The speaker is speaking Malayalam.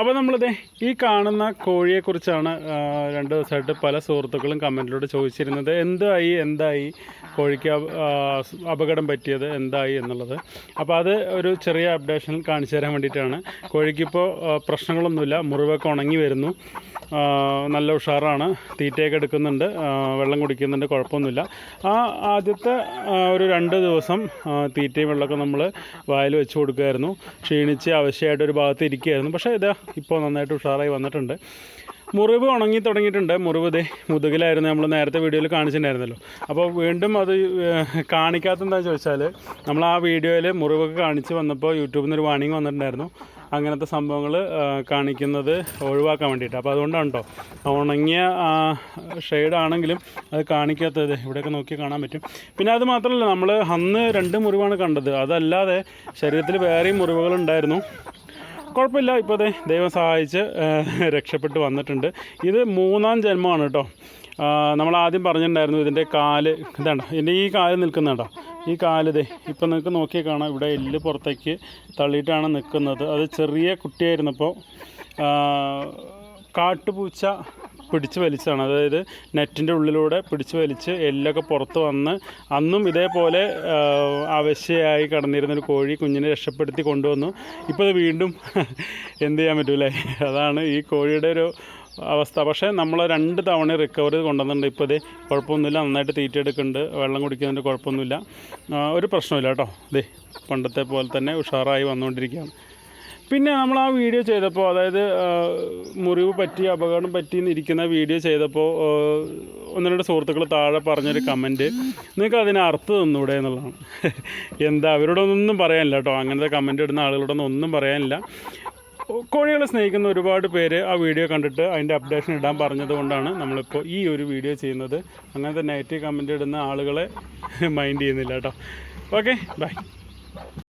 അപ്പോൾ നമ്മളിത് ഈ കാണുന്ന കോഴിയെക്കുറിച്ചാണ് കുറിച്ചാണ് രണ്ട് ദിവസമായിട്ട് പല സുഹൃത്തുക്കളും കമന്റിലൂടെ ചോദിച്ചിരുന്നത്. എന്തായി എന്തായി? കോഴിക്ക് അപകടം പറ്റിയത് എന്തായി എന്നുള്ളത്. അപ്പോൾ അത് ഒരു ചെറിയ അപ്ഡേഷൻ കാണിച്ചു തരാൻ വേണ്ടിയിട്ടാണ്. കോഴിക്കിപ്പോൾ പ്രശ്നങ്ങളൊന്നുമില്ല. മുറിവൊക്കെ ഉണങ്ങി വരുന്നു. നല്ല ഉഷാറാണ്. തീറ്റയൊക്കെ എടുക്കുന്നുണ്ട്. വെള്ളം കുടിക്കുന്നുണ്ട്. കുഴപ്പമൊന്നുമില്ല. ആ ആദ്യത്തെ ഒരു രണ്ട് ദിവസം തീറ്റയും വെള്ളമൊക്കെ നമ്മൾ വായിൽ വെച്ച് കൊടുക്കുമായിരുന്നു. ക്ഷീണിച്ച് ആവശ്യമായിട്ട് ഒരു ഭാഗത്ത് ഇരിക്കുകയായിരുന്നു പക്ഷേ ഇതാ ഇപ്പോൾ നന്നായിട്ട് ഉഷാറായി വന്നിട്ടുണ്ട്. മുറിവ് ഉണങ്ങി തുടങ്ങിയിട്ടുണ്ട്. മുറിവ് ഇതേ മുതുകിലായിരുന്നു. നമ്മൾ നേരത്തെ വീഡിയോയിൽ കാണിച്ചിട്ടുണ്ടായിരുന്നല്ലോ. അപ്പോൾ വീണ്ടും അത് കാണിക്കാത്തെന്താണെന്ന് കാണിക്കാത്ത ചോദിച്ചാൽ നമ്മൾ ആ വീഡിയോയിൽ മുറിവൊക്കെ കാണിച്ച് വന്നപ്പോൾ യൂട്യൂബിൽ നിന്ന് ഒരു വാണിംഗ് വന്നിട്ടുണ്ടായിരുന്നു. അങ്ങനത്തെ സംഭവങ്ങൾ കാണിക്കുന്നത് ഒഴിവാക്കാൻ വേണ്ടിയിട്ട്. അപ്പോൾ അതുകൊണ്ടാണ് കേട്ടോ ഉണങ്ങിയ ഷെയ്ഡാണെങ്കിലും അത് കാണിക്കാത്തത്. ഇവിടെയൊക്കെ നോക്കി കാണാൻ പറ്റും. പിന്നെ അത് മാത്രമല്ല നമ്മൾ അന്ന് രണ്ട് മുറിവാണ് കണ്ടത്. അതല്ലാതെ ശരീരത്തിൽ വേറെയും മുറിവുകളുണ്ടായിരുന്നു. കുഴപ്പമില്ല. ഇപ്പോൾ അതെ ദൈവം സഹായിച്ച് രക്ഷപ്പെട്ട് വന്നിട്ടുണ്ട്. ഇത് മൂന്നാം ജന്മമാണ് കേട്ടോ. നമ്മൾ ആദ്യം പറഞ്ഞിട്ടുണ്ടായിരുന്നു ഇതിന്റെ കാൽ ഇതാണ്ട എന്റെ ഈ കാൽ നിൽക്കുന്നുണ്ടോ ഈ കാൽ ഇതേ ഇപ്പം നിങ്ങൾക്ക് നോക്കിയാൽ കാണാം. ഇവിടെ എല്ല് പുറത്തേക്ക് തള്ളിയിട്ടാണ് നിൽക്കുന്നത്. അത് ചെറിയ കുട്ടിയായിരുന്നപ്പോൾ കാട്ടുപൂച്ച പിടിച്ച് വലിച്ചാണ്. അതായത് നെറ്റിന്റെ ഉള്ളിലൂടെ പിടിച്ച് വലിച്ച് എല്ലൊക്കെ പുറത്ത് വന്ന് അന്നും ഇതേപോലെ അവശയായി കടന്നിരുന്നൊരു കോഴി കുഞ്ഞിനെ രക്ഷപ്പെടുത്തി കൊണ്ടുവന്നു. ഇപ്പോൾ അത് വീണ്ടും എന്ത് ചെയ്യാൻ പറ്റൂലേ? അതാണ് ഈ കോഴിയുടെ ഒരു അവസ്ഥ. പക്ഷേ നമ്മൾ രണ്ട് തവണ റിക്കവറി കൊണ്ടുവന്നിട്ടുണ്ട്. ഇപ്പോൾ ഇത് കുഴപ്പമൊന്നുമില്ല. നന്നായിട്ട് തീറ്റ എടുക്കുന്നുണ്ട്. വെള്ളം കുടിക്കുന്നതിന്റെ കുഴപ്പമൊന്നുമില്ല. ഒരു പ്രശ്നമില്ല കേട്ടോ. ഇതേ പണ്ടത്തെ പോലെ തന്നെ ഉഷാറായി വന്നുകൊണ്ടിരിക്കുകയാണ്. പിന്നെ നമ്മൾ ആ വീഡിയോ ചെയ്തപ്പോൾ അതായത് മുറിവ് പറ്റി അപകടം പറ്റി എന്നിരിക്കുന്ന വീഡിയോ ചെയ്തപ്പോൾ ഒന്ന് രണ്ട് സുഹൃത്തുക്കൾ താഴെ പറഞ്ഞൊരു കമന്റ് നിങ്ങൾക്ക് അതിന് അർത്ഥം തന്നൂടെ എന്നുള്ളതാണ്. എന്താ അവരോടൊന്നും പറയാനില്ല കേട്ടോ. അങ്ങനത്തെ കമന്റ് ഇടുന്ന ആളുകളോടൊന്നും ഒന്നും പറയാനില്ല. കോഴികളെ സ്നേഹിക്കുന്ന ഒരുപാട് പേര് ആ വീഡിയോ കണ്ടിട്ട് അതിന്റെ അപ്ഡേഷൻ ഇടാൻ പറഞ്ഞതുകൊണ്ടാണ് നമ്മളിപ്പോൾ ഈ ഒരു വീഡിയോ ചെയ്യുന്നത്. അങ്ങനത്തെ നെഗറ്റീവ് കമന്റ് ഇടുന്ന ആളുകളെ മൈൻഡ് ചെയ്യുന്നില്ല കേട്ടോ. Okay bye